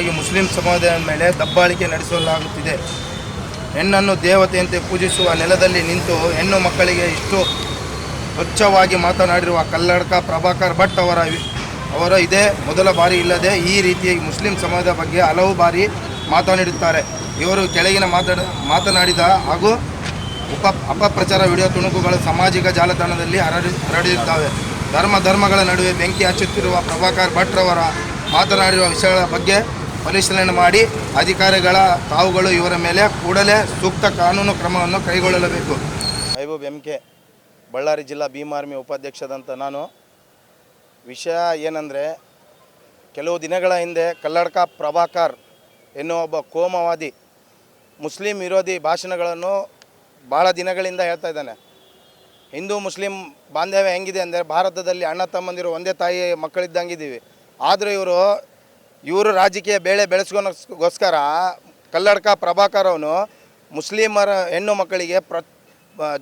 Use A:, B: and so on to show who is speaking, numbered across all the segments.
A: ನಿರಂತರವಾಗಿ ಮುಸ್ಲಿಂ ಸಮುದಾಯದ ಮೇಲೆ ದಬ್ಬಾಳಿಕೆ ನಡೆಸಲಾಗುತ್ತಿದೆ. ಹೆಣ್ಣನ್ನು ದೇವತೆಯಂತೆ ಪೂಜಿಸುವ ನೆಲದಲ್ಲಿ ನಿಂತು ಹೆಣ್ಣು ಮಕ್ಕಳಿಗೆ ಇಷ್ಟು ಸ್ವಚ್ಛವಾಗಿ ಮಾತನಾಡಿರುವ ಕಲ್ಲಡ್ಕ ಪ್ರಭಾಕರ್ ಭಟ್ ಅವರ ಅವರ ಇದೇ ಮೊದಲ ಬಾರಿ ಇಲ್ಲದೆ ಈ ರೀತಿ ಮುಸ್ಲಿಂ ಸಮಾಜದ ಬಗ್ಗೆ ಹಲವು ಬಾರಿ ಮಾತನಾಡುತ್ತಾರೆ ಇವರು ಕೆಳಗಿನ ಮಾತಾಡ, ಮಾತನಾಡಿದ ಹಾಗೂ ಉಪ, ಅಪಪ್ರಚಾರ ವಿಡಿಯೋ ತುಣುಕುಗಳು ಸಾಮಾಜಿಕ ಜಾಲತಾಣದಲ್ಲಿ ಹರಡಿ, ಹರಡಿರುತ್ತವೆ. ಧರ್ಮ ಧರ್ಮಗಳ ನಡುವೆ ಬೆಂಕಿ ಹಚ್ಚುತ್ತಿರುವ ಪ್ರಭಾಕರ್ ಭಟ್ರವರ ಮಾತನಾಡಿರುವ ವಿಷಯಗಳ ಬಗ್ಗೆ ಪರಿಶೀಲನೆ ಮಾಡಿ ಅಧಿಕಾರಿಗಳ ತಾವುಗಳು ಇವರ ಮೇಲೆ ಕೂಡಲೇ ಸೂಕ್ತ ಕಾನೂನು ಕ್ರಮವನ್ನು ಕೈಗೊಳ್ಳಬೇಕು. ಮೈಬೂಬ್ ಎಂ ಕೆ ಬಳ್ಳಾರಿ ಜಿಲ್ಲಾ ಭೀಮ್ ಆರ್ಮಿ ಉಪಾಧ್ಯಕ್ಷದಂತ ನಾನು. ವಿಷಯ ಏನಂದರೆ, ಕೆಲವು ದಿನಗಳ ಹಿಂದೆ ಕಲ್ಲಡ್ಕ ಪ್ರಭಾಕರ್ ಎನ್ನುವ ಒಬ್ಬ ಕೋಮವಾದಿ ಮುಸ್ಲಿಂ ವಿರೋಧಿ ಭಾಷಣಗಳನ್ನು ಭಾಳ ದಿನಗಳಿಂದ ಹೇಳ್ತಾ ಇದ್ದಾನೆ. ಹಿಂದೂ ಮುಸ್ಲಿಂ ಬಾಂಧವ್ಯ ಹೆಂಗಿದೆ ಅಂದರೆ, ಭಾರತದಲ್ಲಿ ಅಣ್ಣ ತಮ್ಮಂದಿರು ಒಂದೇ ತಾಯಿ ಮಕ್ಕಳಿದ್ದಂಗಿದ್ದೀವಿ. ಆದರೂ ಇವರು ಇವರು ರಾಜಕೀಯ ಬೇಳೆ ಬೆಳೆಸ್ಕೊಳಗೋಸ್ಕರ ಕಲ್ಲಡ್ಕ ಪ್ರಭಾಕರ್ ಅವನು ಮುಸ್ಲಿಮರ ಹೆಣ್ಣು ಮಕ್ಕಳಿಗೆ ಪ್ರ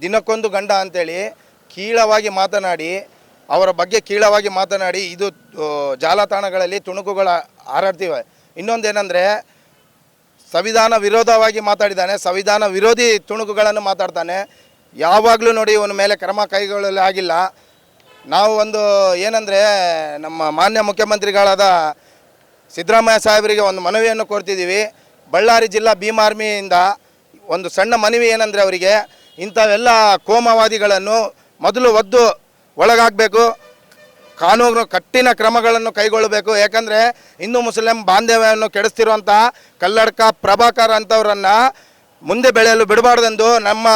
A: ದಿನಕ್ಕೊಂದು ಗಂಡ ಅಂತೇಳಿ ಕೀಳವಾಗಿ ಮಾತನಾಡಿ, ಅವರ ಬಗ್ಗೆ ಕೀಳವಾಗಿ ಮಾತನಾಡಿ ಇದು ಜಾಲತಾಣಗಳಲ್ಲಿ ತುಣುಕುಗಳು ಹಾರಾಡ್ತಿವೆ. ಇನ್ನೊಂದೇನೆಂದರೆ, ಸಂವಿಧಾನ ವಿರೋಧವಾಗಿ ಮಾತಾಡಿದ್ದಾನೆ, ಸಂವಿಧಾನ ವಿರೋಧಿ ತುಣುಕುಗಳನ್ನು ಮಾತಾಡ್ತಾನೆ. ಯಾವಾಗಲೂ ನೋಡಿ ಇವನ ಮೇಲೆ ಕ್ರಮ ಕೈಗೊಳ್ಳಲಾಗಿಲ್ಲ. ನಾವು ಒಂದು ಏನಂದರೆ, ನಮ್ಮ ಮಾನ್ಯ ಮುಖ್ಯಮಂತ್ರಿಗಳಾದ ಸಿದ್ದರಾಮಯ್ಯ ಸಾಹೇಬರಿಗೆ ಒಂದು ಮನವಿಯನ್ನು ಕೊಡ್ತಿದ್ದೀವಿ ಬಳ್ಳಾರಿ ಜಿಲ್ಲಾ ಭೀಮ್ ಆರ್ಮಿಯಿಂದ ಒಂದು ಸಣ್ಣ ಮನವಿ ಏನಂದರೆ ಅವರಿಗೆ ಇಂಥವೆಲ್ಲ ಕೋಮವಾದಿಗಳನ್ನು ಮೊದಲು ಒದ್ದು ಒಳಗಾಗಬೇಕು ಕಾನೂನು ಕಠಿಣ ಕ್ರಮಗಳನ್ನು ಕೈಗೊಳ್ಳಬೇಕು. ಯಾಕಂದರೆ ಹಿಂದೂ ಮುಸ್ಲಿಂ ಬಾಂಧವ್ಯವನ್ನು ಕೆಡಿಸ್ತಿರುವಂಥ ಕಲ್ಲಡ್ಕ, ಪ್ರಭಾಕರ್ ಅಂಥವ್ರನ್ನು ಮುಂದೆ ಬೆಳೆಯಲು ಬಿಡಬಾರ್ದೆಂದು ನಮ್ಮ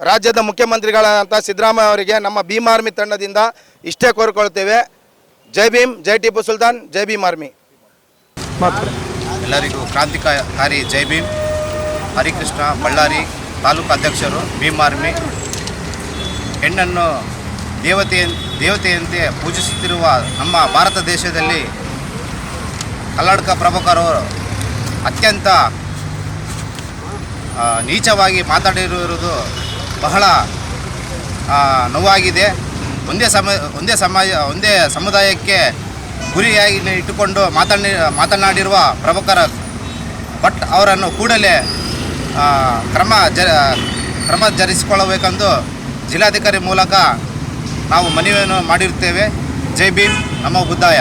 A: ರಾಜ್ಯದ ಮುಖ್ಯಮಂತ್ರಿಗಳಾದಂಥ ಸಿದ್ದರಾಮಯ್ಯ ಅವರಿಗೆ ನಮ್ಮ ಭೀಮ್ ಆರ್ಮಿ ತಂಡದಿಂದ ಇಷ್ಟೇ ಕೋರ್ಕೊಳ್ತೇವೆ. ಜೈ ಭೀಮ್, ಜೈ ಟಿಪ್ಪು ಸುಲ್ತಾನ್, ಜೈ ಭೀಮ್ ಆರ್ಮಿ.
B: ಎಲ್ಲರಿಗೂ ಕ್ರಾಂತಿಕಾರಿ ಜೈ ಭೀಮ್. ಹರಿಕೃಷ್ಣ ಬಳ್ಳಾರಿ ತಾಲೂಕು ಅಧ್ಯಕ್ಷರು ಭೀಮ್ ಆರ್ಮಿ. ಹೆಣ್ಣನ್ನು ದೇವತೆಯ ದೇವತೆಯಂತೆ ಪೂಜಿಸುತ್ತಿರುವ ನಮ್ಮ ಭಾರತ ದೇಶದಲ್ಲಿ ಕಲ್ಲಡ್ಕ ಪ್ರಮುಖರು ಅತ್ಯಂತ ನೀಚವಾಗಿ ಮಾತಾಡಿರುವುದು ಬಹಳ ನೋವಾಗಿದೆ. ಒಂದೇ ಸಮ, ಒಂದೇ ಸಮಾಜ, ಒಂದೇ ಸಮುದಾಯಕ್ಕೆ ಗುರಿಯಾಗಿ ಇಟ್ಟುಕೊಂಡು ಮಾತನಾಡಿ ಮಾತನಾಡಿರುವ ಪ್ರಮುಖರ ಭಟ್ ಅವರನ್ನು ಕೂಡಲೇ ಕ್ರಮ ಜ, ಕ್ರಮ ಜರಿಸಿಕೊಳ್ಳಬೇಕೆಂದು ಜಿಲ್ಲಾಧಿಕಾರಿ ಮೂಲಕ ನಾವು ಮನವಿಯನ್ನು ಮಾಡಿರುತ್ತೇವೆ. ಜೈ ಭೀಮ್ ನಮ್ಮ ಬುದ್ಧಾಯ.